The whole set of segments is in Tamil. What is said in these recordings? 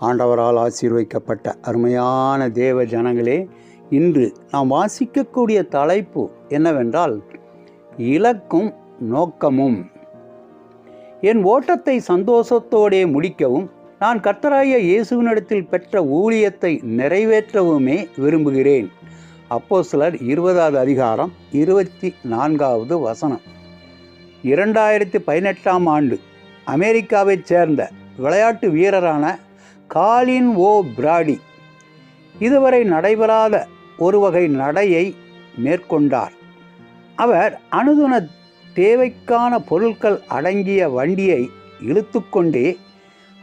ஆண்டவரால் ஆசீர்வைக்கப்பட்ட அருமையான தேவ ஜனங்களே இன்று நாம் வாசிக்கக்கூடிய தலைப்பு என்னவென்றால் இலக்கும் நோக்கமும். என் ஓட்டத்தை சந்தோஷத்தோடே முடிக்கவும் நான் கர்த்தராய இயேசுவினிடத்தில் பெற்ற ஊழியத்தை நிறைவேற்றவுமே விரும்புகிறேன். அப்போ சிலர் இருபதாவது அதிகாரம் இருபத்தி நான்காவது வசனம். இரண்டாயிரத்தி பதினெட்டாம் ஆண்டு அமெரிக்காவைச் சேர்ந்த விளையாட்டு வீரரான காலின் ஓ பிராடி. இதுவரை நடைபெறாத ஒரு வகை நடையை மேற்கொண்டார். அவர் அணுதுன தேவைக்கான பொருட்கள் அடங்கிய வண்டியை இழுத்துக்கொண்டே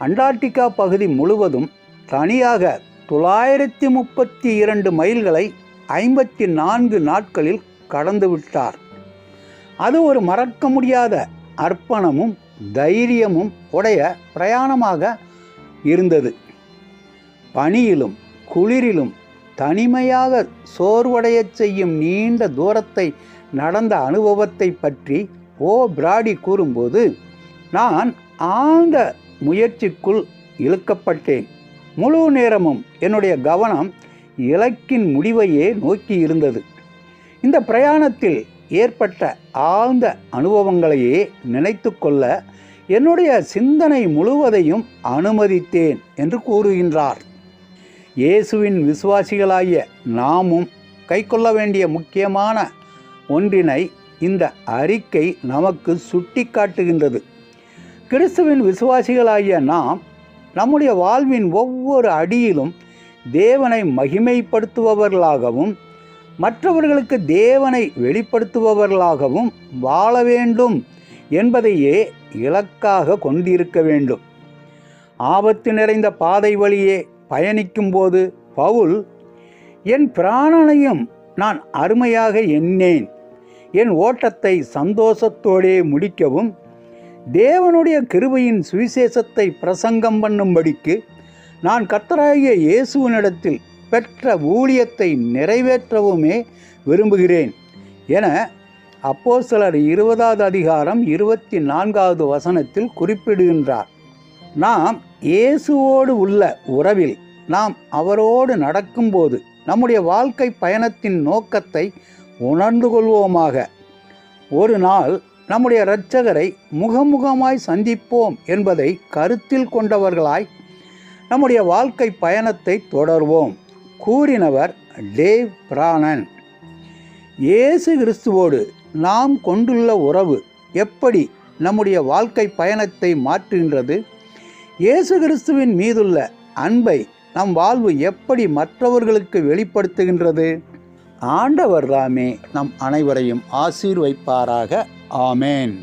அண்டார்டிகா பகுதி முழுவதும் தனியாக தொள்ளாயிரத்தி முப்பத்தி இரண்டு மைல்களை ஐம்பத்தி நான்கு நாட்களில் கடந்துவிட்டார் அது ஒரு மறக்க முடியாத அர்ப்பணமும் தைரியமும் உடைய பிரயாணமாக இருந்தது. பனியிலும் குளிரிலும் தனிமையாக சோர்வடையச் செய்யும் நீண்ட தூரத்தை நடந்த அனுபவத்தை பற்றி ஓ பிராடி கூறும்போது நான் ஆழ்ந்த முயற்சிக்குள் இழுக்கப்பட்டேன். முழு நேரமும் என்னுடைய கவனம் இலக்கின் முடிவையே நோக்கி இருந்தது. இந்த பிரயாணத்தில் ஏற்பட்ட ஆழ்ந்த அனுபவங்களையே நினைத்து கொள்ள என்னுடைய சிந்தனை முழுவதையும் அனுமதித்தேன் என்று கூறுகின்றார். இயேசுவின் விசுவாசிகளாகிய நாமும் கைக்கொள்ள வேண்டிய முக்கியமான ஒன்றினை இந்த அறிக்கை நமக்கு சுட்டி காட்டுகின்றது கிறிஸ்துவின் விசுவாசிகளாகிய நாம் நம்முடைய வாழ்வின் ஒவ்வொரு அடியிலும் தேவனை மகிமைப்படுத்துபவர்களாகவும் மற்றவர்களுக்கு தேவனை வெளிப்படுத்துபவர்களாகவும் வாழ வேண்டும் என்பதையே இலக்காக கொண்டிருக்க வேண்டும். ஆபத்து நிறைந்த பாதை வழியே பயணிக்கும்போது பவுல் என் பிராணனையும் நான் அருமையாக எண்ணேன் என் ஓட்டத்தை சந்தோஷத்தோடே முடிக்கவும் தேவனுடைய கிருபையின் சுவிசேஷத்தை பிரசங்கம் பண்ணும்படிக்கு நான் கத்தராகிய இயேசுவினிடத்தில் பெற்ற ஊழியத்தை நிறைவேற்றவுமே விரும்புகிறேன் என அப்போ சிலர் இருபதாவது அதிகாரம் இருபத்தி நான்காவது வசனத்தில் குறிப்பிடுகின்றார். நாம் இயேசுவோடு உள்ள உறவில் நாம் அவரோடு நடக்கும்போது நம்முடைய வாழ்க்கை பயணத்தின் நோக்கத்தை உணர்ந்து கொள்வோமாக. ஒரு நாள் நம்முடைய இரட்சகரை முகமுகமாய் சந்திப்போம் என்பதை கருத்தில் கொண்டவர்களாய் நம்முடைய வாழ்க்கை பயணத்தை தொடர்வோம் கூறினவர் டேவ் பிராணன் இயேசு கிறிஸ்துவோடு நாம் கொண்டுள்ள உறவு எப்படி நம்முடைய வாழ்க்கை பயணத்தை மாற்றுகின்றது? இயேசு கிறிஸ்துவின் மீதுள்ள அன்பை நம் வாழ்வு எப்படி மற்றவர்களுக்கு வெளிப்படுத்துகின்றது? ஆண்டவர் தாமே நம் அனைவரையும் ஆசீர்வைப்பாராக. ஆமேன்.